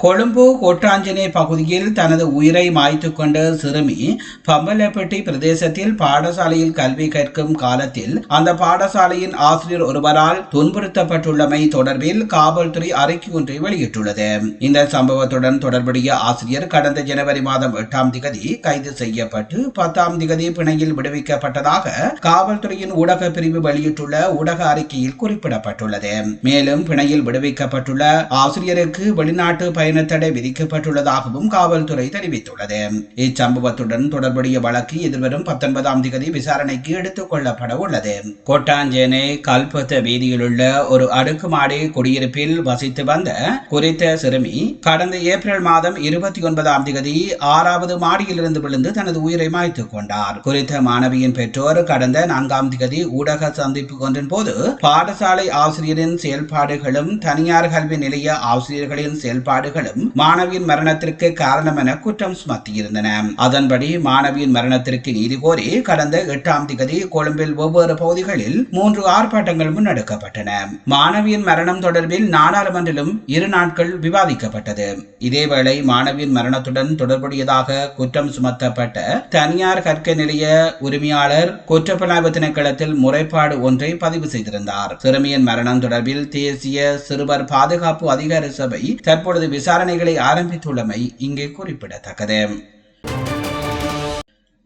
கொழும்பு கோட்டாஞ்சனே பகுதியில் தனது உயிரை மாய்த்துக் கொண்ட சிறுமி பம்பலப்பட்டி பிரதேசத்தில் பாடசாலையில் கல்வி கற்கும் காலத்தில் அந்த பாடசாலையின் ஆசிரியர் ஒருவரால் துன்புறுத்தப்பட்டுள்ளமை தொடர்பில் காவல்துறை அறிக்கை ஒன்றை வெளியிட்டுள்ளது. இந்த சம்பவத்துடன் தொடர்புடைய ஆசிரியர் கடந்த ஜனவரி மாதம் எட்டாம் திகதி கைது செய்யப்பட்டு பத்தாம் திகதி பிணையில் விடுவிக்கப்பட்டதாக காவல்துறையின் ஊடக பிரிவு வெளியிட்டுள்ள ஊடக அறிக்கையில் குறிப்பிடப்பட்டுள்ளது. மேலும் பிணையில் விடுவிக்கப்பட்டுள்ள ஆசிரியருக்கு வெளிநாட்டு பயணத்தடை விதிக்கப்பட்டுள்ளதாகவும் காவல்துறை தெரிவித்துள்ளது. இச்சம்பவத்துடன் தொடர்புடைய வழக்கு எதிர்வரும் பத்தொன்பதாம் தேதி விசாரணைக்கு எடுத்துக் கொள்ளப்பட உள்ளது. கொட்டாஞ்சேனை கல்பத்த வீதியில் உள்ள ஒரு அடுக்குமாடி குடியிருப்பில் வசித்து வந்த குறித்த சிறுமி கடந்த ஏப்ரல் மாதம் இருபத்தி ஒன்பதாம் தேதி ஆறாவது மாடியிலிருந்து விழுந்து தனது உயிரை மாய்த்துக் கொண்டார். குறித்த மாணவியின் பெற்றோர் கடந்த நான்காம் தேதி ஊடக சந்திப்பு ஒன்றின் போது பாடசாலை ஆசிரியரின் செயல்பாடுகளும் தனியார் கல்வி நிலைய ஆசிரியர்களின் செயல்பாடுகளும் மாணவியின் மரணத்திற்கு காரணம் என குற்றம் சுமத்தியிருந்தன. அதன்படி மாணவியின் மரணத்திற்கு நீதி கோரி கடந்த எட்டாம் திகதி கொழும்பில் ஒவ்வொரு பகுதிகளில் மூன்று ஆர்ப்பாட்டங்கள் முன்னெடுக்கப்பட்டன. மாணவியின் மரணம் தொடர்பில் நாடாளுமன்றிலும் இரு நாட்கள் விவாதிக்கப்பட்டது. இதேவேளை மாணவியின் மரணத்துடன் தொடர்புடையதாக குற்றம் சுமத்தப்பட்ட தனியார் கற்க நிலைய உரிமையாளர் குற்றப்புலனாய்வு திணைக்களத்தில் முறைப்பாடு ஒன்றை பதிவு செய்திருந்தார். சிறுமியின் மரணம் தொடர்பில் தேசிய சிறுவர் பாதுகாப்பு அதிகார சபை தற்பொழுது விசாரணைகளை ஆரம்பித்துள்ளமை இங்கே குறிப்பிடத்தக்கது.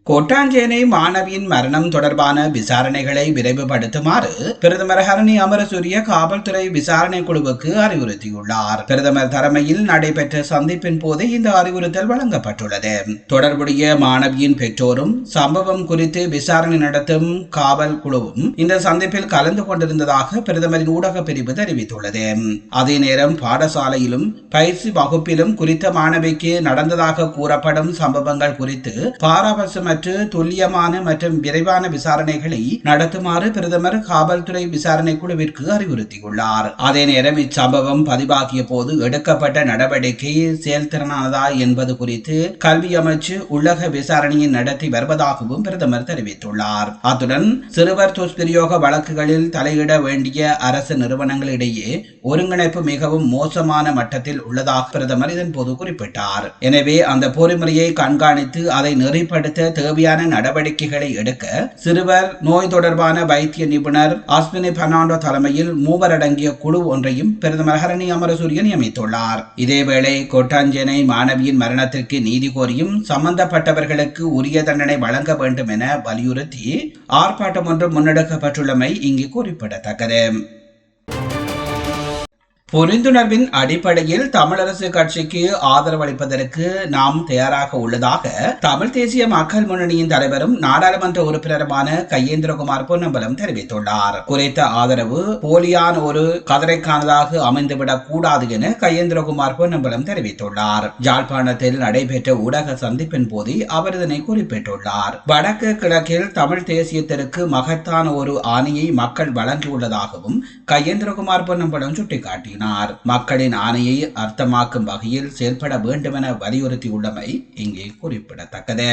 கொட்டாஞ்சேனை மாணவியின் மரணம் தொடர்பான விசாரணைகளை விரைவுபடுத்துமாறு பிரதமர் ஹரணி அமரசூரிய காவல்துறை விசாரணை குழுவுக்கு அறிவுறுத்தியுள்ளார். பிரதமர் தலைமையில் நடைபெற்ற சந்திப்பின் போது இந்த அறிவுறுத்தல் வழங்கப்பட்டுள்ளது. தொடர்புடைய மாணவியின் பெற்றோரும் சம்பவம் குறித்து விசாரணை நடத்தும் காவல் குழுவும் இந்த சந்திப்பில் கலந்து கொண்டிருந்ததாக பிரதமரின் ஊடக பிரிவு தெரிவித்துள்ளது. அதே நேரம் பாடசாலையிலும் பயிற்சி வகுப்பிலும் குறித்த மாணவிக்கு நடந்ததாக கூறப்படும் சம்பவங்கள் குறித்து பாராபட்சமற்ற துல்லியமான மற்றும் விரைவான விசாரணைகளை நடத்துமாறு பிரதமர் காவல்துறை விசாரணை குழுவிற்கு அறிவுறுத்தியுள்ளார். அதே நேரம் இச்சம்பவம் பதிவாகிய போது எடுக்கப்பட்ட நடவடிக்கை செயல்திறனானதா என்பது குறித்து கல்வி அமைச்சு உள்ளக விசாரணையை நடத்தி வருவதாகவும் பிரதமர் தெரிவித்துள்ளார். அத்துடன் சிறுவர் துஷ்பிரயோக வழக்குகளில் தலையிட வேண்டிய அரசு நிறுவனங்களிடையே ஒருங்கிணைப்பு மிகவும் மோசமான மட்டத்தில் உள்ளதாக பிரதமர் இதன் போது குறிப்பிட்டார். எனவே அந்த பொறிமுறையை கண்காணித்து அதை நெறிப்படுத்த தேவையான நடவடிக்கைகளை எடுக்க சிறுவர் நோய் தொடர்பான வைத்திய நிபுணர் அஸ்வினி பெர்னாண்டோ தலைமையில் மூவர் அடங்கிய குழு ஒன்றையும் பிரதமர் ஹரணி அமரசூரிய நியமித்துள்ளார். இதேவேளை கொட்டாஞ்சேனை மாணவியின் மரணத்திற்கு நீதி கோரியும் சம்பந்தப்பட்டவர்களுக்கு உரிய தண்டனை வழங்க வேண்டும் என வலியுறுத்தி ஆர்ப்பாட்டம் ஒன்று முன்னெடுக்கப்பட்டுள்ளமை இங்கு குறிப்பிடத்தக்கது. புரிந்துணர்வின் அடிப்படையில் தமிழரசு கட்சிக்கு ஆதரவளிப்பதற்கு நாம் தயாராக உள்ளதாக தமிழ் தேசிய மக்கள் முன்னணியின் தலைவரும் நாடாளுமன்ற உறுப்பினருமான கையேந்திரகுமார் பொன்னம்பலம் தெரிவித்துள்ளார். குறித்த ஆதரவு போலியான ஒரு கதரைக்கானதாக அமைந்துவிடக் கூடாது என கையேந்திரகுமார் பொன்னம்பலம் தெரிவித்துள்ளார். யாழ்ப்பாணத்தில் நடைபெற்ற ஊடக சந்திப்பின் போது அவர் இதனை குறிப்பிட்டுள்ளார். வடக்கு கிழக்கில் தமிழ் தேசியத்திற்கு மகத்தான ஒரு ஆணையை மக்கள் வழங்கியுள்ளதாகவும் கையேந்திரகுமார் பொன்னம்பலம் சுட்டிக்காட்டினார் கூறினார். மக்களின் ஆணையை அர்த்தமாக்கும் வகையில் செயல்பட வேண்டுமென வலியுறுத்தியுள்ளமை இங்கே குறிப்பிடத்தக்கது.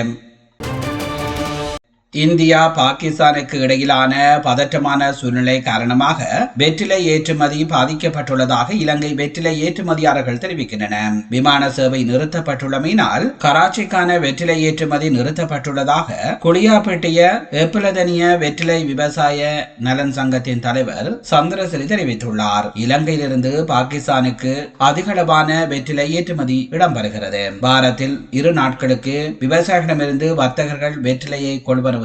இந்தியா பாகிஸ்தானுக்கு இடையிலான பதற்றமான சூழ்நிலை காரணமாக வெற்றிலை ஏற்றுமதி பாதிக்கப்பட்டுள்ளதாக இலங்கை வெற்றிலை ஏற்றுமதியாளர்கள் தெரிவிக்கின்றன. விமான சேவை நிறுத்தப்பட்டுள்ளமையினால் கராச்சிக்கான வெற்றிலை ஏற்றுமதி நிறுத்தப்பட்டுள்ளதாக குளியாப்பட்டிய வெப்பிலதனிய வெற்றிலை விவசாய நலன் சங்கத்தின் தலைவர் சந்திரசிறி தெரிவித்துள்ளார். இலங்கையிலிருந்து பாகிஸ்தானுக்கு அதிகளவான வெற்றிலை ஏற்றுமதி இடம்பெறுகிறது. பாரத்தில் இரு நாட்களுக்கு விவசாயிகளிடமிருந்து வர்த்தகர்கள் வெற்றிலையை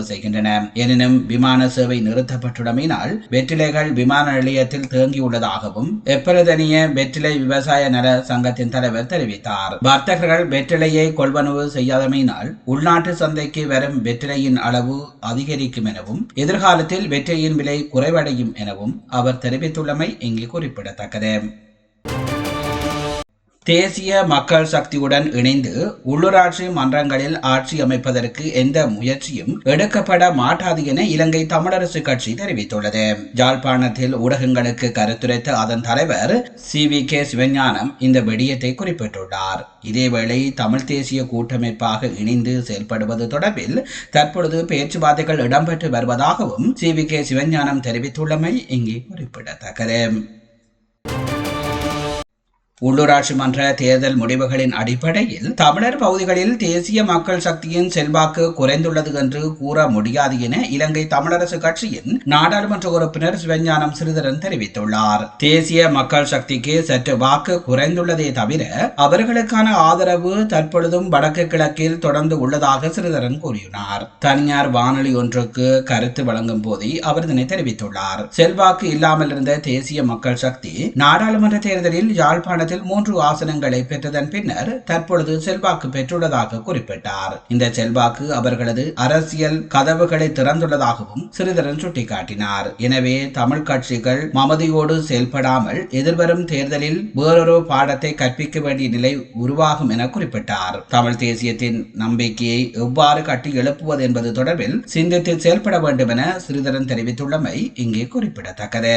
கொள்வனவு செய்கின்றன எனினும் விமான சேவை நிறுத்தப்பட்டுள்ளமையினால் வெற்றிலைகள் விமான நிலையத்தில் தேங்கியுள்ளதாகவும் எப்பரதனிய வெற்றிலை விவசாய நல சங்கத்தின் தலைவர் தெரிவித்தார். வர்த்தகர்கள் வெற்றிலையை கொள்வனவு செய்யாதமையினால் உள்நாட்டு சந்தைக்கு வரும் வெற்றிலையின் அளவு அதிகரிக்கும் எனவும் எதிர்காலத்தில் வெற்றிலையின் விலை குறைவடையும் எனவும் அவர் தெரிவித்துள்ளமை இங்கு குறிப்பிடத்தக்கது. தேசிய மக்கள் சக்தியுடன் இணைந்து உள்ளூராட்சி மன்றங்களில் ஆட்சி அமைப்பதற்கு எந்த முயற்சியும் எடுக்கப்பட மாட்டாது என இலங்கை தமிழரசு கட்சி தெரிவித்துள்ளது. ஜாழ்ப்பாணத்தில் ஊடகங்களுக்கு கருத்துரைத்த அதன் தலைவர் சி. வி. கே. சிவஞானம் இந்த விடயத்தை குறிப்பிட்டுள்ளார். இதேவேளை தமிழ் தேசிய கூட்டமைப்பாக இணைந்து செயல்படுவது தொடர்பில் தற்பொழுது பேச்சுவார்த்தைகள் இடம்பெற்று வருவதாகவும் சி. வி. கே. சிவஞானம் தெரிவித்துள்ளமை இங்கே குறிப்பிடத்தக்கது. உள்ளூராட்சி மன்ற தேர்தல் முடிவுகளின் அடிப்படையில் தமிழர் பகுதிகளில் தேசிய மக்கள் சக்தியின் செல்வாக்கு குறைந்துள்ளது என்று கூற முடியாது என இலங்கை தமிழரசு கட்சியின் நாடாளுமன்ற உறுப்பினர் சிவஞானம் சிறிதரன் தெரிவித்துள்ளார். தேசிய மக்கள் சக்திக்கு சற்று வாக்கு குறைந்துள்ளதே தவிர அவர்களுக்கான ஆதரவு தற்பொழுதும் வடக்கு கிழக்கில் தொடர்ந்து உள்ளதாக சிறிதரன் கூறினார். தனியார் வானொலி ஒன்றுக்கு கருத்து வழங்கும் போதே அவர் இதனை தெரிவித்துள்ளார். செல்வாக்கு இல்லாமல் இருந்த தேசிய மக்கள் சக்தி நாடாளுமன்ற தேர்தலில் யாழ்ப்பாண மாநிலத்தில் மூன்று ஆசனங்களை பெற்றதன் பின்னர் தற்பொழுது செல்வாக்கு பெற்றுள்ளதாக குறிப்பிட்டார். இந்த செல்வாக்கு அவர்களது அரசியல் கதவுகளை திறந்துள்ளதாகவும் சிறிதரன் சுட்டிக்காட்டினார். எனவே தமிழ் கட்சிகள் மமதியோடு செயல்படாமல் எதிர்வரும் தேர்தலில் வேறொரு பாடத்தை கற்பிக்க வேண்டிய நிலை உருவாகும் என குறிப்பிட்டார். தமிழ் தேசியத்தின் நம்பிக்கையை எவ்வாறு கட்டி எழுப்புவது என்பது தொடர்பில் சிந்தித்து செயல்பட வேண்டும் என சிறிதரன் தெரிவித்துள்ளமை இங்கே குறிப்பிடத்தக்கது.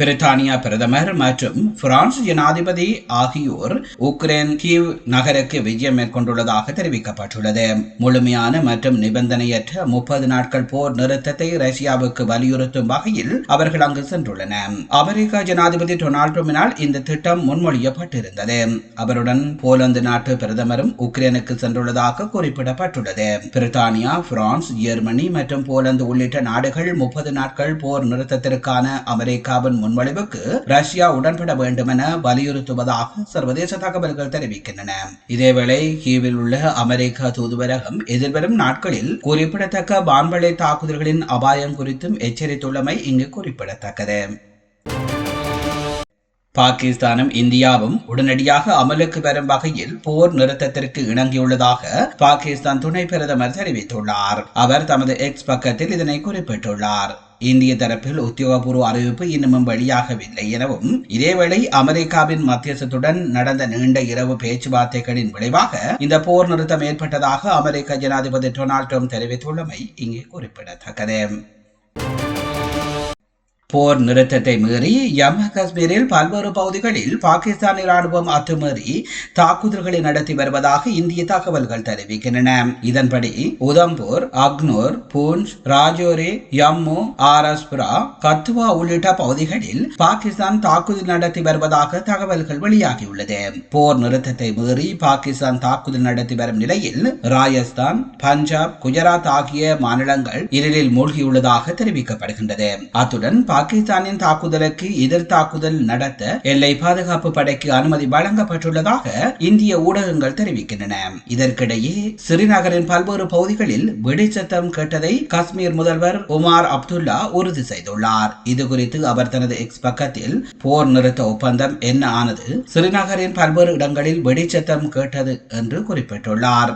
பிரித்தானியா பிரதமர் மற்றும் பிரான்ஸ் ஜனாதிபதி ஆகியோர் உக்ரைன் கீவ் நகருக்கு விஜயம் மேற்கொண்டுள்ளதாக தெரிவிக்கப்பட்டுள்ளது. முழுமையான மற்றும் நிபந்தனையற்ற முப்பது நாட்கள் போர் நிறுத்தத்தை ரஷ்யாவுக்கு வலியுறுத்தும் வகையில் அவர்கள் அங்கு சென்றுள்ளனர் அமெரிக்க ஜனாதிபதி டொனால்டு ட்ரம்பினால் இந்த திட்டம் முன்மொழியப்பட்டிருந்தது. அவருடன் போலந்து நாட்டு பிரதமரும் உக்ரைனுக்கு சென்றுள்ளதாக குறிப்பிடப்பட்டுள்ளது. பிரித்தானியா பிரான்ஸ் ஜெர்மனி மற்றும் போலந்து உள்ளிட்ட நாடுகள் முப்பது நாட்கள் போர் நிறுத்தத்திற்கான அமெரிக்காவின் முன்மொழிவுக்கு ரஷ்யா உடன்பட வேண்டும் என வலியுறுத்துவதாக சர்வதேச தகவல்கள் தெரிவிக்கின்றன. இதேவேளை கீவில் உள்ள அமெரிக்க தூதுவரகம் எதிர்வரும் நாட்களில் குறிப்பிடத்தக்க வான்வழி தாக்குதல்களின் அபாயம் குறித்தும் எச்சரித்துள்ளமை இங்கு குறிப்பிடத்தக்கது. பாகிஸ்தானும் இந்தியாவும் உடனடியாக அமலுக்கு வரும் வகையில் போர் நிறுத்தத்திற்கு இணங்கியுள்ளதாக பாகிஸ்தான் துணை பிரதமர் தெரிவித்துள்ளார். அவர் தமது எக்ஸ் பக்கத்தில் இதனை குறிப்பிட்டுள்ளார். இந்திய தரப்பில் உத்தியோகபூர்வ அறிவிப்பு இன்னமும் வெளியாகவில்லை எனவும் இதேவேளை அமெரிக்காவின் மத்தியஸ்தத்துடன் நடந்த நீண்ட இரவு பேச்சுவார்த்தைகளின் விளைவாக இந்த போர் நிறுத்தம் ஏற்பட்டதாக அமெரிக்க ஜனாதிபதி டொனால்ட் ட்ரம்ப் தெரிவித்துள்ளமை இங்கே குறிப்பிடத்தக்கது. போர் நிறுத்தத்தை மீறி ஜம்மு காஷ்மீரில் பல்வேறு பகுதிகளில் பாகிஸ்தானி ராணுவம் அத்துமீறி தாக்குதல்களை நடத்தி வருவதாக இந்திய தகவல்கள் தெரிவிக்கின்றன. இதன்படி உதம்பூர் அக்னூர் பூஞ்ச் ராஜோரி ஜம்மு ஆரஸ்புரா கத்துவா உள்ளிட்ட பகுதிகளில் பாகிஸ்தான் தாக்குதல் நடத்தி வருவதாக தகவல்கள் வெளியாகியுள்ளது. போர் நிறுத்தத்தை மீறி பாகிஸ்தான் தாக்குதல் நடத்தி வரும் நிலையில் ராஜஸ்தான் பஞ்சாப் குஜராத் ஆகிய மாநிலங்கள் இருளில் மூழ்கியுள்ளதாக தெரிவிக்கப்படுகின்றது. அத்துடன் பாகிஸ்தானின் தாக்குதலுக்கு எதிர் தாக்குதல் நடத்த எல்லை பாதுகாப்பு படைக்கு அனுமதி வழங்கப்பட்டுள்ளதாக இந்திய ஊடகங்கள் தெரிவிக்கின்றன. இதற்கிடையே ஸ்ரீநகரின் பல்வேறு பகுதிகளில் வெடிச்சத்தம் கேட்டதை காஷ்மீர் முதல்வர் உமார் அப்துல்லா உறுதி செய்துள்ளார். இது குறித்து அவர் தனது எக்ஸ் பக்கத்தில் போர் நிறுத்த ஒப்பந்தம் என்ன ஆனது ஸ்ரீநகரின் பல்வேறு இடங்களில் வெடிச்சத்தம் கேட்டது என்று குறிப்பிட்டுள்ளார்.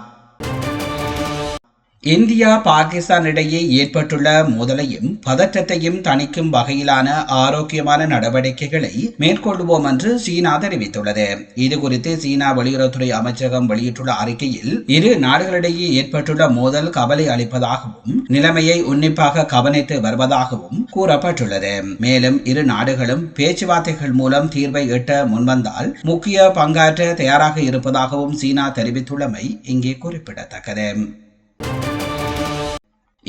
இந்தியா பாகிஸ்தான் இடையே ஏற்பட்டுள்ள மோதலையும் பதற்றத்தையும் தணிக்கும் வகையிலான ஆரோக்கியமான நடவடிக்கைகளை மேற்கொள்வோம் என்று சீனா தெரிவித்துள்ளது. இது குறித்து சீனா வெளியுறவுத்துறை அமைச்சகம் வெளியிட்டுள்ள அறிக்கையில் இரு நாடுகளிடையே ஏற்பட்டுள்ள மோதல் கவலை அளிப்பதாகவும் நிலைமையை உன்னிப்பாக கவனித்து வருவதாகவும் கூறப்பட்டுள்ளது. மேலும் இரு நாடுகளும் பேச்சுவார்த்தைகள் மூலம் தீர்வை எட்ட முன்வந்தால் முக்கிய பங்காற்ற தயாராக இருப்பதாகவும் சீனா தெரிவித்துள்ளமை இங்கே குறிப்பிடத்தக்கது.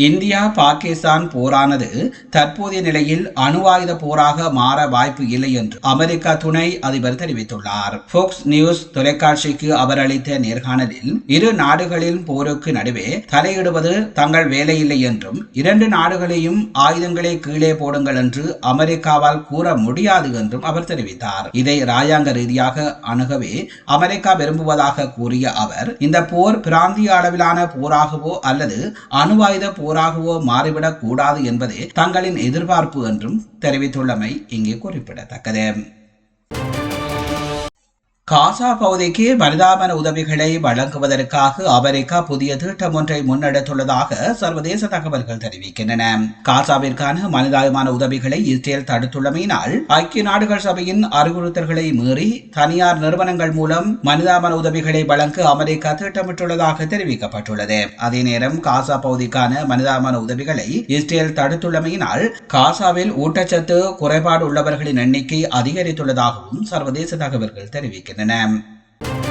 இந்தியா பாகிஸ்தான் போரானது தற்போதைய நிலையில் அணு ஆயுத போராக மாற வாய்ப்பு இல்லை என்று அமெரிக்கா துணை அதிபர் தெரிவித்துள்ளார். போக்ஸ் நியூஸ் தொலைக்காட்சிக்கு அவர் அளித்த நேர்காணலில் இரு நாடுகளின் போருக்கு நடுவே தலையிடுவது தங்கள் வேலையில்லை என்றும் இரண்டு நாடுகளையும் ஆயுதங்களை கீழே போடுங்கள் என்று அமெரிக்காவால் கூற முடியாது என்றும் அவர் தெரிவித்தார். இதை ராஜாங்க ரீதியாக அணுகவே அமெரிக்கா விரும்புவதாக கூறிய அவர் இந்த போர் பிராந்திய அளவிலான போராகவோ அல்லது அணுவாயுத போர் போராகவோ மாறிவிடக் கூடாது என்பதே தங்களின் எதிர்பார்ப்பு என்றும் தெரிவித்துள்ளமை இங்கே குறிப்பிடத்தக்கது. காசா பகுதிக்கு மனிதாபன உதவிகளை வழங்குவதற்காக அமெரிக்கா புதிய திட்டம் ஒன்றை முன்னெடுத்துள்ளதாக சர்வதேச தகவல்கள் தெரிவிக்கின்றன. காசாவிற்கான மனிதாபிமான உதவிகளை இஸ்ரேல் தடுத்துள்ளமையினால் ஐக்கிய நாடுகள் சபையின் அறிவுறுத்தல்களை மீறி தனியார் நிறுவனங்கள் மூலம் மனிதாபன உதவிகளை வழங்க அமெரிக்கா திட்டமிட்டுள்ளதாக தெரிவிக்கப்பட்டுள்ளது. அதே நேரம் காசா பகுதிக்கான மனிதாபன உதவிகளை இஸ்ரேல் தடுத்துள்ளமையினால் காசாவில் ஊட்டச்சத்து குறைபாடு உள்ளவர்களின் எண்ணிக்கை அதிகரித்துள்ளதாகவும் சர்வதேச தகவல்கள் தெரிவிக்கின்றன. แนะนำ